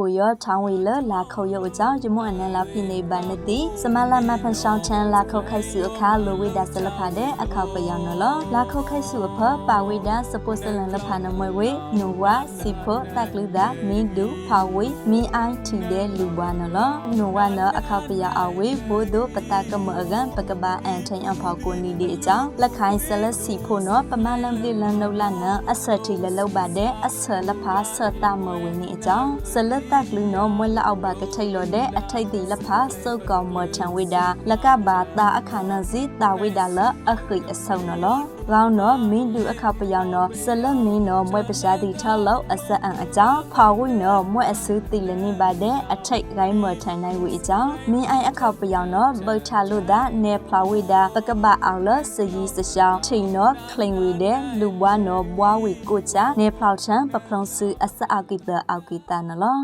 ကိုရထောင်းဝေလလာခုတ်ရုပ်အကြောင်းဂျမွန်အနန်လာဖိနေပါနတိစမလာမဖန်ဆောင်ချန်လာခုတ်ခိုက်စုအခါလိုဝိဒါဆလဖာတဲ့အခါပယောင်နော်လာခုတ်ခိုက်စုအဖပါဝိဒါစပုစလန်လဖာနမွေဝေနိုဝါစီဖို့တက်လူဒါမင်းဒူဖာဝေမင်းအိုင်းထီတဲ့လူဘွားနော်နိုဝါနအခါပယအဝေဘိုးတို့ပတကမအကန်ပကဘာအန်ထိုင်အဖောက်ကိုနီဒီအကြောင်းလက်ခိုင်းဆလစီဖို့နော်ပမလန်ပြလန်နုလနအဆက်ထီလလောက်ပါတဲ့အဆလဖာဆတမဝင်းနေအကြောင်းဆလတက်လူနော်မွဲလက်အောက်ပါကထိတ်လို့တဲ့အထိတ်တီလက်ဖာစုတ်ကောင်မထံဝိဒါလကဘာတာအခါနစီတာဝိဒါလအခုအဆုံနော်လောင်းနော်မင်းလူအခါပယောင်နော်ဆလမင်းနော်မွဲပရှားတီထောက်လို့အဆက်အံအကြောင်းဖာဝိနော်မွဲအစူးတီလနေပါတဲ့အထိတ်ရိုင်းမထန်နိုင်ဝိအကြောင်းမင်းအိုင်အခါပယောင်နော်ဗတ်ချလို့ဒါနေဖလာဝိဒါပကပအောင်လစကြီးစရှောင်းထိန်နော်ခလိန်ဝိတဲ့လူဘွားနော်ဘွားဝိကိုချာနေဖလောက်ချံပပလုံစုအဆက်အကိတအောက်ကိတနော်